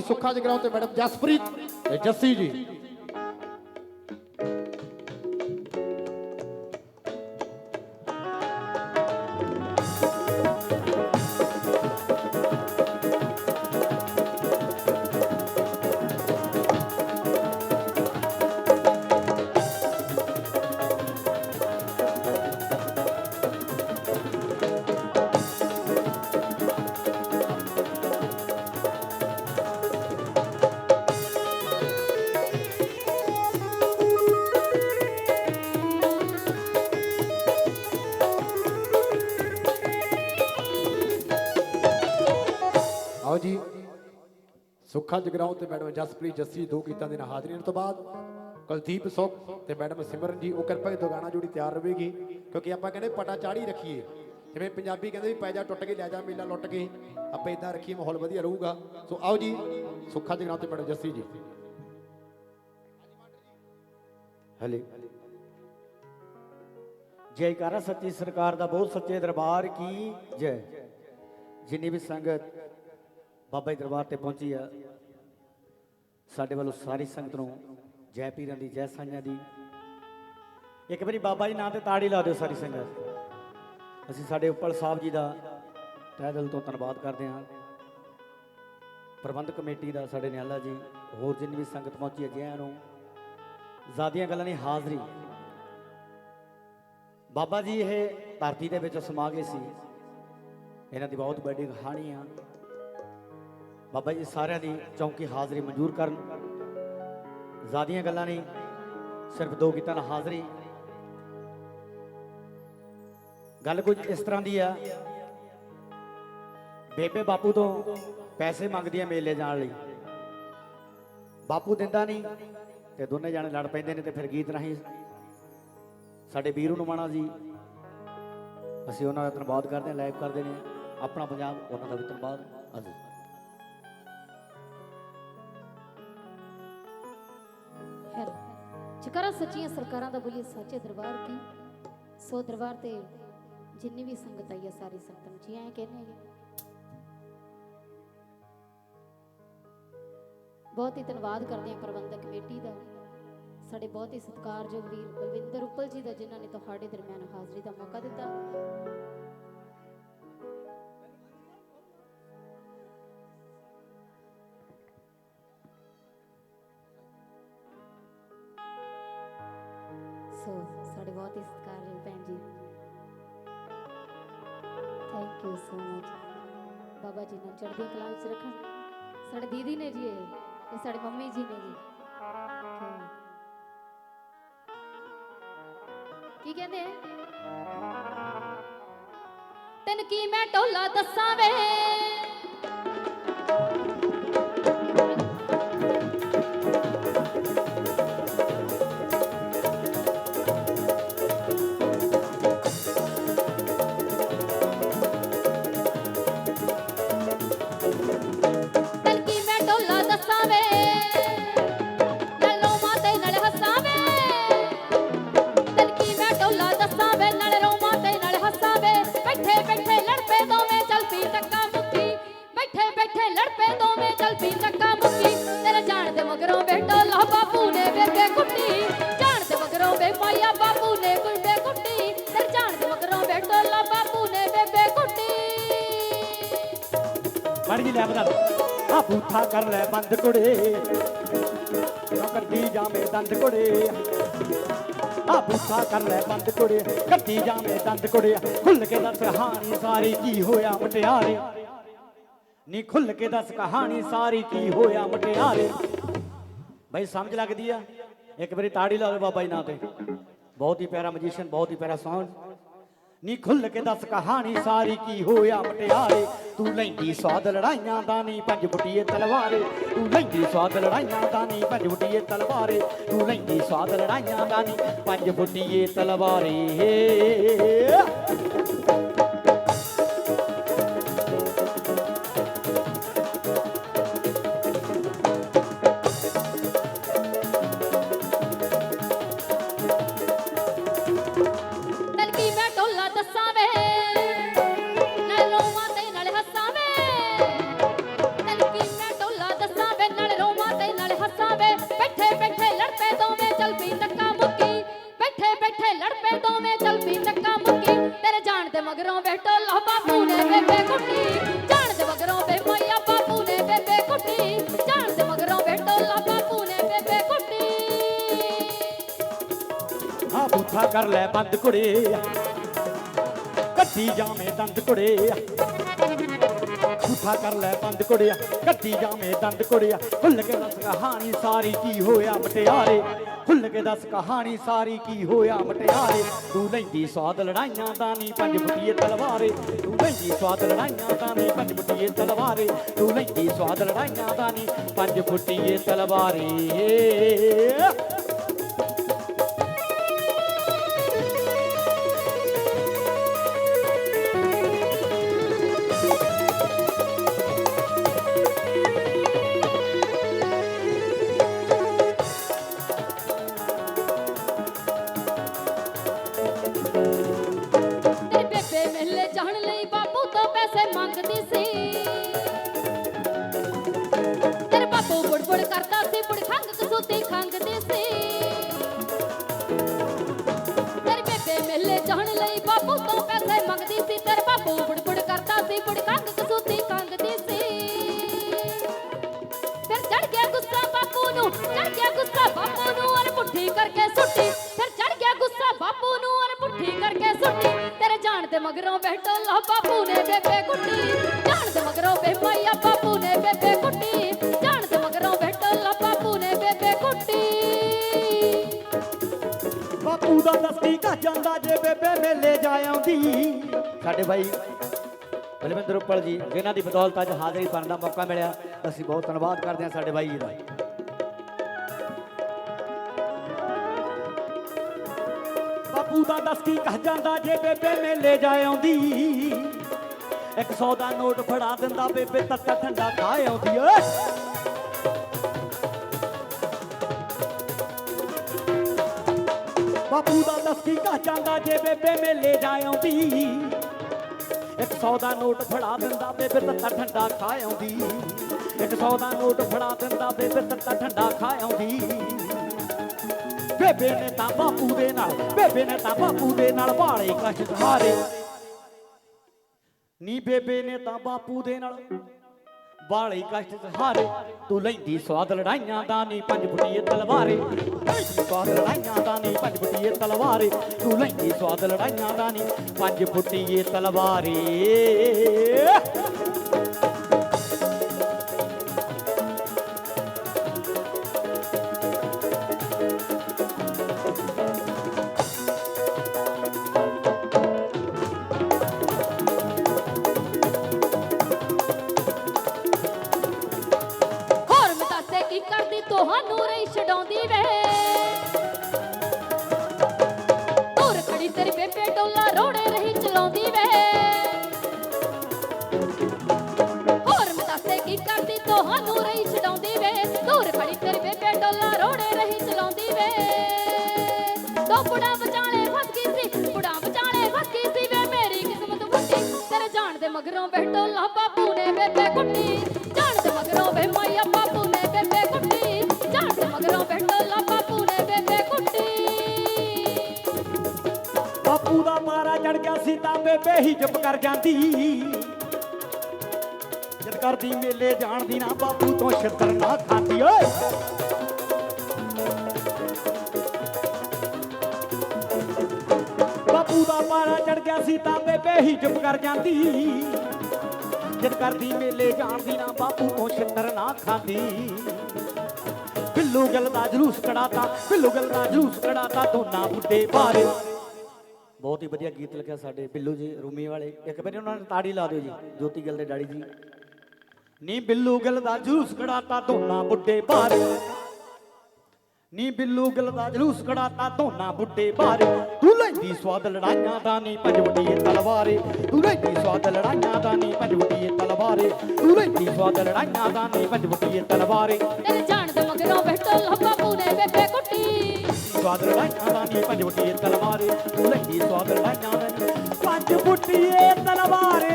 ਸੁੱਖਾ ਜਗਰਾਉਂ ਤੇ ਮੈਡਮ ਜਸਪ੍ਰੀਤ ਤੇ ਜੱਸੀ ਜੀ। ਸੁੱਖਾ ਜਗਰਾਉਂ ਤੇ ਮੈਡਮ ਜਸਪ੍ਰੀਤ ਜੱਸੀ ਦੋ ਗੀਤਾਂ ਦੇ ਨਾਲ ਹਾਜ਼ਰੀ ਤੋਂ ਬਾਅਦ ਕੁਲਦੀਪ ਸੁਖ ਤੇ ਮੈਡਮ ਸਿਮਰਨ ਜੀ, ਉਹ ਕਿਰਪਾ ਕਰਕੇ ਗਾਣਾ ਜੋੜੀ ਤਿਆਰ ਰਹੇਗੀ, ਕਿਉਂਕਿ ਆਪਾਂ ਕਹਿੰਦੇ ਪਟਾ ਚਾੜੀ ਰੱਖੀਏ। ਜਿਵੇਂ ਪੰਜਾਬੀ ਕਹਿੰਦੇ ਵੀ ਪੈਜ਼ਾ ਟੁੱਟ ਕੇ ਲੈ ਜਾ ਮੇਲਾ ਲੁੱਟ ਕੇ ਆਪਾਂ ਇਦਾਂ ਰੱਖੀਏ, ਮਾਹੌਲ ਵਧੀਆ ਰਹੂਗਾ। ਸੋ ਆਓ ਜੀ, ਸੁੱਖਾ ਜਗਰਾਉਂ ਤੇ ਮੈਡਮ ਜੱਸੀ ਜੀ। ਹਲੇ। ਜੈਕਾਰਾ ਸੱਚੀ ਸਰਕਾਰ ਦਾ ਬਹੁਤ ਸੱਚੇ ਦਰਬਾਰ ਕੀ ਜੈ। ਜਿੰਨੀ ਵੀ ਸੰਗਤ ਬਾਬਾ ਜੀ ਦਰਬਾਰ ਤੇ ਪਹੁੰਚੀ ਆ ਸਾਡੇ ਵੱਲੋਂ ਸਾਰੀ ਸੰਗਤ ਨੂੰ ਜੈ ਪੀਰਾਂ ਦੀ, ਜੈ ਸਾਈਆਂ ਦੀ। ਇੱਕ ਵਾਰੀ ਬਾਬਾ ਜੀ ਨਾਂ ਤੇ ਤਾੜੀ ਲਾ ਦਿਓ ਸਾਰੀ ਸੰਗਤ। ਅਸੀਂ ਸਾਡੇ ਉੱਪਲ ਸਾਹਿਬ ਜੀ ਦਾ ਤਹਿ ਦਿਲ ਤੋਂ ਧੰਨਵਾਦ ਕਰਦੇ ਹਾਂ। ਪ੍ਰਬੰਧਕ ਕਮੇਟੀ ਦਾ ਸਾਡੇ ਨਿਆਲਾ ਜੀ, ਹੋਰ ਜਿੰਨੀ ਵੀ ਸੰਗਤ ਪਹੁੰਚੀ ਹੈ ਜਿਆਂ ਨੂੰ, ਜ਼ਾਦੀਆਂ ਗੱਲਾਂ ਦੀ ਹਾਜ਼ਰੀ। ਬਾਬਾ ਜੀ ਇਹ ਧਰਤੀ ਦੇ ਵਿੱਚ ਸਮਾ ਗਏ ਸੀ। ਇਹਨਾਂ ਦੀ ਬਹੁਤ ਵੱਡੀ ਕਹਾਣੀ ਆ। ਬਾਬਾ ਜੀ ਸਾਰਿਆਂ ਦੀ ਚੌਂਕੀ ਹਾਜ਼ਰੀ ਮਨਜ਼ੂਰ ਕਰਨ। ਜ਼ਿਆਦੀਆਂ ਗੱਲਾਂ ਨਹੀਂ, ਸਿਰਫ ਦੋ ਗੀਤਾਂ ਨਾਲ ਹਾਜ਼ਰੀ। ਗੱਲ ਕੁਝ ਇਸ ਤਰ੍ਹਾਂ ਦੀ ਆ, ਬੇਬੇ ਬਾਪੂ ਤੋਂ ਪੈਸੇ ਮੰਗਦੀ ਆ ਮੇਲੇ ਜਾਣ ਲਈ। ਬਾਪੂ ਦਿੰਦਾ ਨਹੀਂ ਤੇ ਦੋਨੇ ਜਾਣੇ ਲੜ ਪੈਂਦੇ ਨੇ ਤੇ ਫਿਰ ਗੀਤ ਰਾਹੀਂ ਸਾਡੇ ਵੀਰੂ ਨਮਾਣਾ ਜੀ, ਅਸੀਂ ਉਹਨਾਂ ਦਾ ਧੰਨਵਾਦ ਕਰਦੇ ਹਾਂ, ਲਾਈਵ ਕਰਦੇ ਨੇ, ਆਪਣਾ ਪੰਜਾਬ, ਉਹਨਾਂ ਦਾ ਵੀ ਧੰਨਵਾਦ। ਅੱਜ ਜਕਰਾ ਸੱਚੀਆਂ ਸਰਕਾਰਾਂ ਦਾ ਬੋਲੀਏ, ਸੱਚੇ ਦਰਬਾਰ ਕੀ ਸੋ ਦਰਬਾਰ ਤੇ ਜਿੰਨੀ ਵੀ ਸੰਗਤ ਆਈ ਹੈ ਸਾਰੀ ਸੰਗਤ ਨੂੰ ਜੀ ਆਏ ਕਹਿੰਦੇ ਆ ਬਹੁਤ ਹੀ ਧੰਨਵਾਦ ਕਰਦੇ ਹਾਂ ਪ੍ਰਬੰਧਕ ਕਮੇਟੀ ਦਾ, ਸਾਡੇ ਬਹੁਤ ਹੀ ਸਤਿਕਾਰਯੋਗ ਵੀਰ ਬਲਵਿੰਦਰ ਉੱਪਲ ਜੀ ਦਾ, ਜਿਨ੍ਹਾਂ ਨੇ ਤੁਹਾਡੇ ਦਰਮਿਆਨ ਹਾਜ਼ਰੀ ਦਾ ਮੌਕਾ ਦਿੱਤਾ। ਸੋ ਸਾਡੇ ਬਹੁਤ ਹੀ ਸਤਿਕਾਰਯੋਗ ਭੈਣ ਜੀ। Thank you so much Baba ji ਨੇ ਚੜ੍ਹਦੀ ਕਲਾ ਵਿੱਚ ਰੱਖਣ ਸਾਡੇ ਦੀਦੀ ਨੇ ਜੀ ਇਹ ਇਹ ਸਾਡੇ ਮੰਮੀ ਜੀ ਨੇ ਜੀ। ਕੀ ਕਹਿੰਦੇ? ਤੈਨੂੰ ਕੀ ਮੈਂ ਟੋਲਾ ਦੱਸਾਂ ਵੇ? ਲੈ ਬਣਾ ਆ ਬੂਥਾ ਕਰ ਲੈ ਬੰਦ ਕੁੜੇ ਕਿਉਂ ਜਾਵੇਂ ਦੰਦ ਕੁੜੇ ਆ ਬੂਥਾ ਕਰ ਲੈ ਬੰਦ ਕੁੜੇ ਕਰਦੀ ਜਾਵੇਂ ਦੰਦ ਕੁੜੇ ਖੁੱਲ ਕੇ ਦੱਸ ਕਹਾਣੀ ਸਾਰੀ ਕੀ ਹੋਇਆ ਮਟਿਆਰੇ। ਨੀ ਖੁੱਲ ਕੇ ਦੱਸ ਕਹਾਣੀ ਸਾਰੀ ਕੀ ਹੋਇਆ ਮਟਿਆਰੇ। ਬਈ ਸਮਝ ਲੱਗਦੀ ਆ? ਇੱਕ ਵਾਰੀ ਤਾੜੀ ਲਾ ਦੇ ਬਾਬਾ ਜੀ ਨਾਂ ਤੇ। ਬਹੁਤ ਹੀ ਪਿਆਰਾ ਮਜੀਸ਼ੀਅਨ ਬਹੁਤ ਹੀ ਪਿਆਰਾ ਸੌਂਗ ਨੀ ਖੁੱਲ ਕੇ ਦੱਸ ਕਹਾਣੀ ਸਾਰੀ ਕੀ ਹੋਇਆ ਮਟਿਆਰੇ ਤੂੰ ਲੈਂਦੀ ਸਵਾਦ ਲੜਾਈਆਂ ਦਾ ਨਹੀਂ ਪੰਜ ਬੁੱਟੀਏ ਤਲਵਾਰੇ। ਤੂੰ ਲੈਂਦੀ ਸਵਾਦ ਲੜਾਈਆਂ ਦਾ ਨਹੀਂ ਪੰਜ ਬੁੱਟੀਏ ਤਲਵਾਰੇ। ਤੂੰ ਲੈਂਦੀ ਸਵਾਦ ਲੜਾਈਆਂ ਦਾ ਨਹੀਂ ਪੰਜ ਬੁੱਟੀਏ ਤਲਵਾਰੇ। ਬੂਥਾ ਕਰ ਲੈ ਬੰਦ ਕੁੜੇ ਕੱਢੀ ਜਾਵੇਂ ਦੰਦ ਕੁੜੇ ਬੂਥਾ ਕਰ ਲੈ ਬੰਦ ਕੁੜਿਆ ਕੱਢੀ ਜਾਵੇਂ ਦੰਦ ਕੁੜਿਆ ਭੁੱਲ ਕੇ ਦੱਸ ਕਹਾਣੀ ਸਾਰੀ ਕੀ ਹੋਇਆ ਮਟਿਆਰੇ। ਭੁੱਲ ਕੇ ਦੱਸ ਕਹਾਣੀ ਸਾਰੀ ਕੀ ਹੋਇਆ ਮਟਿਆਰੇ। ਤੂੰ ਲੈਂਦੀ ਸਵਾਦ ਲੜਾਈਆਂ ਦਾ ਨਹੀਂ ਪੰਜ ਫੁੱਟੀਏ ਤਲਵਾਰੇ। ਤੂੰ ਲੈਂਦੀ ਸਵਾਦ ਲੜਾਈਆਂ ਦਾ ਨਹੀਂ ਪੰਜ ਫੁੱਟੀਏ ਤਲਵਾਰੇ। ਤੂੰ ਲੈਂਦੀ ਸਵਾਦ ਲੜਾਈਆਂ ਦਾ ਨਹੀਂ ਪੰਜ ਫੁੱਟੀਏ ਤਲਵਾਰੇ। ਚੜ ਗਿਆ ਗੁੱਸਾ ਬਾਪੂ ਨੂੰ ਚੜ ਗਿਆ ਗੁੱਸਾ ਬਾਪੂ ਨੂੰ ਔਰ ਪੁੱਠੀ ਕਰਕੇ ਸੁੱਟੀ। ਫਿਰ ਚੜ ਗਿਆ ਗੁੱਸਾ ਬਾਪੂ ਨੂੰ ਔਰ ਪੁੱਠੀ ਕਰਕੇ ਸੁੱਟੀ। ਤੇਰੇ ਜਾਣ ਤੇ ਮਗਰੋਂ ਬੈਠੋ ਲਾ ਬਾਪੂ ਨੇ ਬੇਬੇ ਕੁੱਟੀ। ਜਾਣ ਤੇ ਮਗਰੋਂ ਬੇ ਮਾਇਆ ਬਾਪੂ ਨੇ ਬੇਬੇ ਕੁੱਟੀ। ਜਾਣ ਤੇ ਮਗਰੋਂ ਬੈਠੋ ਲਾ ਬਾਪੂ ਨੇ ਬੇਬੇ ਕੁੱਟੀ। ਬਾਪੂ ਦਾ ਦਸਤੀ ਜਾਂਦਾ ਜੇ ਬੇਬੇ ਮੇਲੇ ਜਾ ਆਉਂਦੀ। ਸਾਡੇ ਭਾਈ ਬਲਵਿੰਦਰ ਉੱਪਲ ਜੀ ਜਿਨ੍ਹਾਂ ਦੀ ਬਦੌਲਤ ਅੱਜ ਹਾਜ਼ਰੀ ਭਰਨ ਦਾ ਮੌਕਾ ਮਿਲਿਆ। ਅਸੀਂ ਬਹੁਤ ਧੰਨਵਾਦ ਕਰਦੇ ਹਾਂ ਸਾਡੇ ਬਾਈ ਜੀ ਦਾ। ਬਾਪੂ ਦਾ ਦਸਤੀ ਕਾ ਜਾਂਦਾ ਜੇ ਬੇਬੇ ਮੇਲੇ ਜਾ ਆਉਂਦੀ? ਇੱਕ ਸੌ ਦਾ ਨੋਟ ਫੜਾ ਦਿੰਦਾ ਬੇਬੇ ਤੱਤਾ ਠੰਡਾ ਖਾ ਆਉਂਦੀ ਓਏ ਬਾਪੂ ਦਾ ਦਸਤੀ ਕਾ ਜਾਂਦਾ ਜੇ ਬੇਬੇ ਮੇਲੇ ਜਾ ਆਉਂਦੀ? ਇੱਕ ਸੌ ਦਾ ਨੋਟ ਫੜਾ ਦਿੰਦਾ ਬੇਬੇ ਤੱਤਾ ਠੰਡਾ ਖਾ ਆਉਂਦੀ। ਇੱਕ ਸੌ ਦਾ ਨੋਟ ਫੜਾ ਦਿੰਦਾ, ਬੇਬੇ ਤੱਤਾ ਠੰਡਾ ਖਾ ਆਉਂਦੀ। ਬੇਬੇ ਨੇ ਤਾਂ ਬਾਪੂ ਦੇ ਨਾਲ, ਬੇਬੇ ਨੇ ਤਾਂ ਬਾਪੂ ਦੇ ਨਾਲ ਵਾਲੇ ਕਸ਼ ਹਾਰੇ ਨੀ ਬੇਬੇ ਨੇ ਤਾਂ ਬਾਪੂ ਦੇ ਨਾਲ ਬਾਲੇ ਕਸ਼ਟ ਸਹਾਰੇ ਤੂੰ ਲੈਂਦੀ ਸਵਾਦ ਲੜਾਈਆਂ ਦਾ ਨਹੀਂ ਪੰਜ ਫੁੱਟੀਏ ਤਲਵਾਰੇ। ਲੈਂਦੀ ਸਵਾਦ ਲੜਾਈਆਂ ਦਾ ਨਹੀਂ ਪੰਜ ਫੁੱਟੀਏ ਤਲਵਾਰੇ। ਤੂੰ ਲੈਂਦੀ ਸਵਾਦ ਲੜਾਈਆਂ ਦਾ ਨਹੀਂ ਪੰਜ ਫੁੱਟੀਏ ਤਲਵਾਰੇ। ਕਰਦੀ ਤੁਹਾਨੂੰ ਰਹੀ ਛਡਾਉਂਦੀ ਵੇ, ਦੂਰ ਖੜੀ ਤੇਰੀ ਬੇਬੇ ਡੋਲਾ ਰੋੜੇ ਰਹੀ ਚਲਾਉਂਦੀ ਵੇ। ਦੋ ਬੁੜਾ ਵਿਚਾਲੇ ਫਸ ਸੀ, ਬੁੜਾ ਵਿਚਾਲੇ ਫਸ ਸੀ ਵੇ, ਮੇਰੀ ਕਿਸਮਤ ਫੁੱਟੀ ਤੇਰੇ ਜਾਣ ਦੇ ਮਗਰੋਂ ਬੈਠੋ ਲਾ ਬਾਪੂ ਨੇ ਬੇਬੇ ਕੁੱਟੀ ਜਾਣ ਦੇ ਮਗਰੋਂ ਵੇ ਮਾਇਆ ਬਾਪੂ ਨੇ ਬੇਬੇ ਕੁੱਟੀ ਜਾਣ ਦੇ ਮਗਰੋਂ ਬੈਠੋ ਲਾ ਬਾਪੂ ਨੇ ਬੇਬੇ ਕੁੱਟੀ ਬਾਪੂ ਦਾ ਮਾਰਾ ਚੜ ਗਿਆ ਸੀ ਤਾਂ ਬੇਬੇ ਹੀ ਚੁੱਪ ਕਰ ਜਾਂਦੀ। ਕਰਦੀ ਮੇਲੇ ਜਾਣ ਦੀ ਨਾ ਬਾਪੂ ਤੋਂ ਛਿੱਤਰ ਨਾ ਖਾਂਦੀ ਓਏ। ਬਾਪੂ ਦਾ ਮਾਰਾ ਚੜ ਗਿਆ ਸੀ ਤਾਂ ਬੇਬੇ ਹੀ ਚੁੱਪ ਕਰ ਜਾਂਦੀ। ਜਦ ਕਰਦੀ ਮੇਲੇ ਜਾਣ ਦੀ ਨਾ ਬਾਪੂ ਤੋਂ ਛਿੱਤਰ ਨਾ ਖਾਂਦੀ ਬਿੱਲੂ ਗੱਲ ਦਾ ਜਲੂਸ ਕਢਾਤਾ ਬਿੱਲੂ ਗੱਲ ਦਾ ਜਲੂਸ ਕਢਾਤਾ, ਦੋਨਾਂ ਬੁੱਢੇ ਬਾਰੇ ਬਹੁਤ ਹੀ ਵਧੀਆ ਗੀਤ ਲਿਖਿਆ ਸਾਡੇ ਬਿੱਲੂ ਜੀ, ਰੂਮੀ ਵਾਲੇ। ਇੱਕ ਵਾਰੀ ਉਹਨਾਂ ਨੇ ਤਾੜੀ ਲਾ ਦਿਓ ਜੀ, ਜੋਤੀ ਗਿੱਲ ਦੇ ਡਾੜੀ ਜੀ। ਨੀ ਬਿੱਲੂ ਗਿੱਲ ਦਾ ਜਲੂਸ ਕਢਾਤਾ ਦੋਨਾਂ ਬੁੱਢੇ ਬਾਰੇ ਨੀ ਬਿੱਲੂ ਗਿੱਲ ਦਾ ਜਲੂਸ ਕਢਾਤਾ ਦੋਨਾਂ ਬੁੱਢੇ ਬਾਰੇ ਤੂੰ ਲੈਂਦੀ ਸਵਾਦ ਲੜਾਈਆਂ ਦਾ ਨੀ ਵੱਡੀਏ ਤਲਵਾਰੇ। ਤੂੰ ਲੈਂਦੀ ਸਵਾਦ ਲੜਾਈਆਂ ਦਾ ਨੀ ਵੱਡੀਏ ਤਲਵਾਰੇ। ਤੂੰ ਲੈਂਦੀ ਸਵਾਦ ਲੜਾਈਆਂ ਦਾ ਨੀ ਵੱਡੀਏ ਤਲਵਾਰੇ। ਤੇਰੇ ਜਾਣ ਦੇ ਮਗਰੋਂ ਬੈਠੋ ਲਾ ਬਾਪੂ ਨੇ ਬੇਬੇ ਕੁੱਟੀ। ਸਵਾਦ ਲੜਾਈਆਂ ਦਾ ਨੀ ਵੱਡੀਏ ਤਲਵਾਰੇ। ਤੂੰ ਲੈਂਦੀ ਸਵਾਦ ਲੜਾਈਆਂ ਦਾ ਨੀ ਪੰਜ ਤਲਵਾਰੇ।